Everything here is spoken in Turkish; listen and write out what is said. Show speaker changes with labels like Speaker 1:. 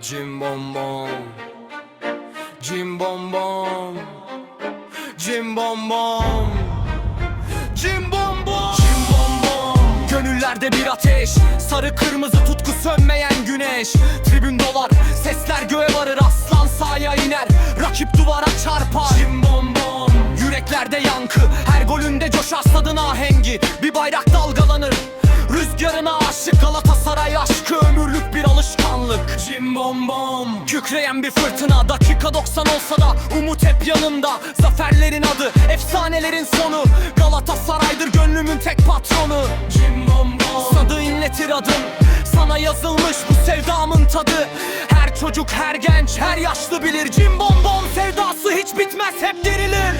Speaker 1: Cim bom bom Cim bom bom Cim bom bom Cim bom bom Cim bom bom Gönüllerde bir ateş. Sarı kırmızı tutku sönmeyen güneş. Tribün dolar Sesler göğe varır. Aslan sahaya iner. Rakip duvara çarpar. Cim bom bom Yüreklerde yankı. Her golünde coşar stadın ahengi. Bir bayrak dalgalanır. Rüzgarına aşık Galatasaray aşkı bom bom Kükreyen bir fırtına Dakika 90 olsa da umut hep yanımda. Zaferlerin adı efsanelerin sonu. Galatasaray'dır gönlümün tek patronu. Cim bom bom Sadı inletir adım Sana yazılmış bu sevdamın tadı. Her çocuk her genç her yaşlı bilir. Cim bom bom sevdası hiç bitmez hep derilir